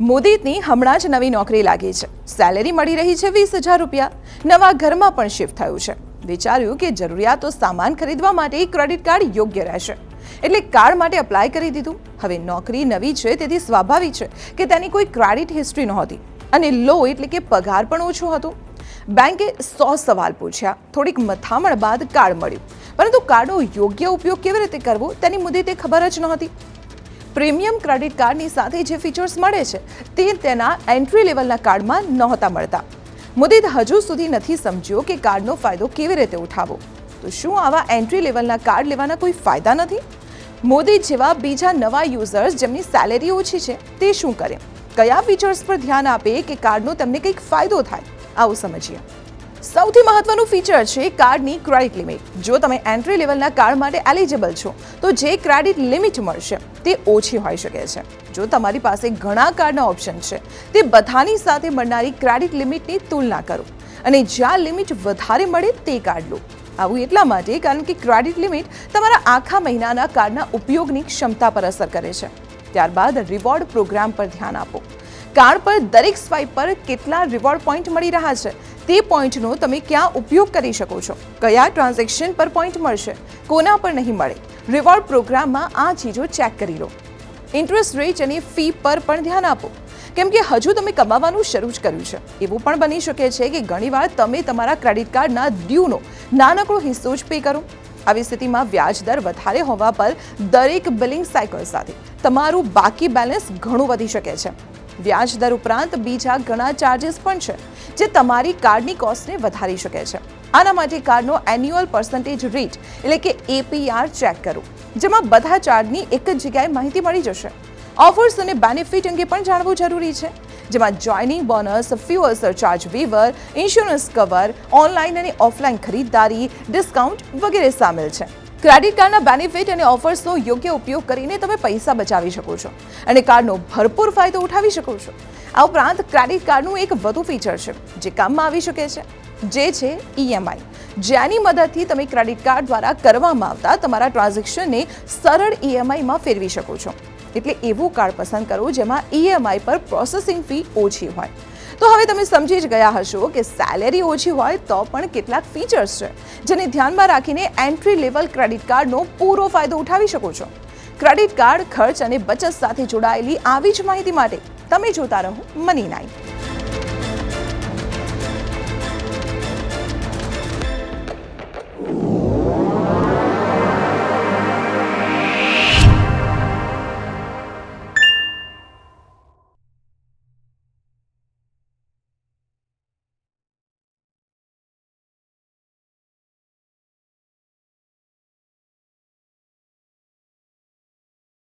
મોદીની હમણાં જ નવી નોકરી લાગી છે. સેલેરી મળી રહી છે વીસ હજાર રૂપિયા. નવા ઘરમાં પણ શિફ્ટ થયું છે. વિચાર્યું કે જરૂરિયાતો સામાન ખરીદવા માટે ક્રેડિટ કાર્ડ યોગ્ય રહેશે. એટલે કાર્ડ માટે અપ્લાય કરી દીધું. હવે નોકરી નવી છે તેથી સ્વાભાવિક છે કે તેની કોઈ ક્રેડિટ હિસ્ટ્રી નહોતી. અને લો એટલે કે પગાર પણ ઓછો હતો. બેંકે સો સવાલ પૂછ્યા. થોડીક મથામણ બાદ કાર્ડ મળ્યું. પરંતુ કાર્ડનો યોગ્ય ઉપયોગ કેવી રીતે કરવો તેની મુદ્દે તે ખબર જ નહોતી. પ્રીમિયમ ક્રેડિટ કાર્ડની સાથે જે ફીચર્સ મળે છે, તે તેના એન્ટ્રી લેવલના કાર્ડમાં નહોતા મળતા. મુદિત હજુ સુધી નથી સમજ્યો કે કાર્ડનો ફાયદો કેવી રીતે ઉઠાવવો. તો શું આવા એન્ટ્રી લેવલના કાર્ડ લેવાના કોઈ ફાયદા નથી? મોદી જેવા બીજા નવા યુઝર્સ જેમની સેલેરી ઓછી છે, તે શું કરે? કયા ફીચર્સ પર ધ્યાન આપે કે કાર્ડનો તેમને કંઈક ફાયદો થાય? આવું સમજીએ. સૌથી મહત્વનું ફીચર છે કાર્ડની ક્રેડિટ લિમિટ જો તમે એન્ટ્રી લેવલના કાર્ડ માટે એલિજિબલ છો, તો જે ક્રેડિટ લિમિટ મળશે, તે ઓછી હોઈ શકે છે. જો તમારી પાસે ઘણા કાર્ડના ઓપ્શન છે, તે બધાની સાથે મળનારી ક્રેડિટ લિમિટની તુલના કરો. અને જ્યાં લિમિટ વધારે મળે, તે કાર્ડ લો. આવું એટલા માટે કારણ કે ક્રેડિટ લિમિટ તમારા આખા મહિનાના કાર્ડના ઉપયોગની ક્ષમતા પર અસર કરે છે. ત્યારબાદ રિવોર્ડ પ્રોગ્રામ પર ધ્યાન આપો. કાર્ડ પર દરેક સ્વાઇપ પર કેટલા રિવોર્ડ પોઈન્ટ મળી રહ્યા છે તે પોઈન્ટનો તમે ક્યાં ઉપયોગ કરી શકો છો? કયા ટ્રાન્ઝેક્શન પર પોઈન્ટ મળશે? કોના પર નહીં મળે? રિવોર્ડ પ્રોગ્રામમાં આ ચીજો ચેક કરી લો. ઇન્ટરેસ્ટ રેટ અને ફી પર પણ ધ્યાન આપો. કેમ કે હજુ તમે કમાવાનું શરૂ જ કર્યું છે. એવું પણ બની શકે છે કે ઘણીવાર તમે તમારા ક્રેડિટ કાર્ડના ડ્યુનો નાનકડો હિસ્સો જ પે કરો. આવી સ્થિતિમાં વ્યાજ દર વધારે હોવા પર દરેક બિલિંગ સાયકલ સાથે તમારું બાકી બેલેન્સ ઘણું વધી શકે છે. વ્યાજ દર ઉપરાંત બીજા ઘણા ચાર્જિસ પણ છે. જે તમારી કાર્ડની કોસ્ટને વધારી શકે છે. આના માટે કાર્ડનો એન્યુઅલ પર્સન્ટેજ રેટ એટલે કે એપીઆર ચેક કરો, જેમાં બધા ચાર્જની એક જ જગ્યાએ માહિતી મળી જશે. ઓફર્સ અને બેનિફિટ અંગે પણ જાણવું જરૂરી છે, જેમાં joining bonus fuel surcharge waiver insurance cover online અને ઓફલાઈન ખરીદદારી ડિસ્કાઉન્ટ વગેરે સામેલ છે. ક્રેડિટ કાર્ડના બેનિફિટ અને ઓફર્સનો યોગ્ય ઉપયોગ કરીને તમે પૈસા બચાવી શકો છો અને કાર્ડનો ભરપૂર ફાયદો ઉઠાવી શકો છો. આ ઉપરાંત ક્રેડિટ કાર્ડનું એક વધુ ફીચર છે, જે કામમાં આવી શકે છે, જે છે ઈએમઆઈ જેની મદદથી તમે ક્રેડિટ કાર્ડ દ્વારા કરવામાં આવતા તમારા ટ્રાન્ઝેક્શનને સરળ ઈએમઆઈમાં ફેરવી શકો છો. એટલે એવું કાર્ડ પસંદ કરો જેમાં ઈએમઆઈ પર પ્રોસેસિંગ ફી ઓછી હોય. તો હવે તમે સમજી જ ગયા હશો કે સેલેરી ઓછી હોય તો પણ કેટલાક ફીચર્સ છે, જેને ધ્યાનમાં રાખીને એન્ટ્રી લેવલ ક્રેડિટ કાર્ડનો પૂરો ફાયદો ઉઠાવી શકો છો. ક્રેડિટ કાર્ડ ખર્ચ અને બચત સાથે જોડાયેલી આવી જ માહિતી માટે તમે જોતા રહો મની નાઇટ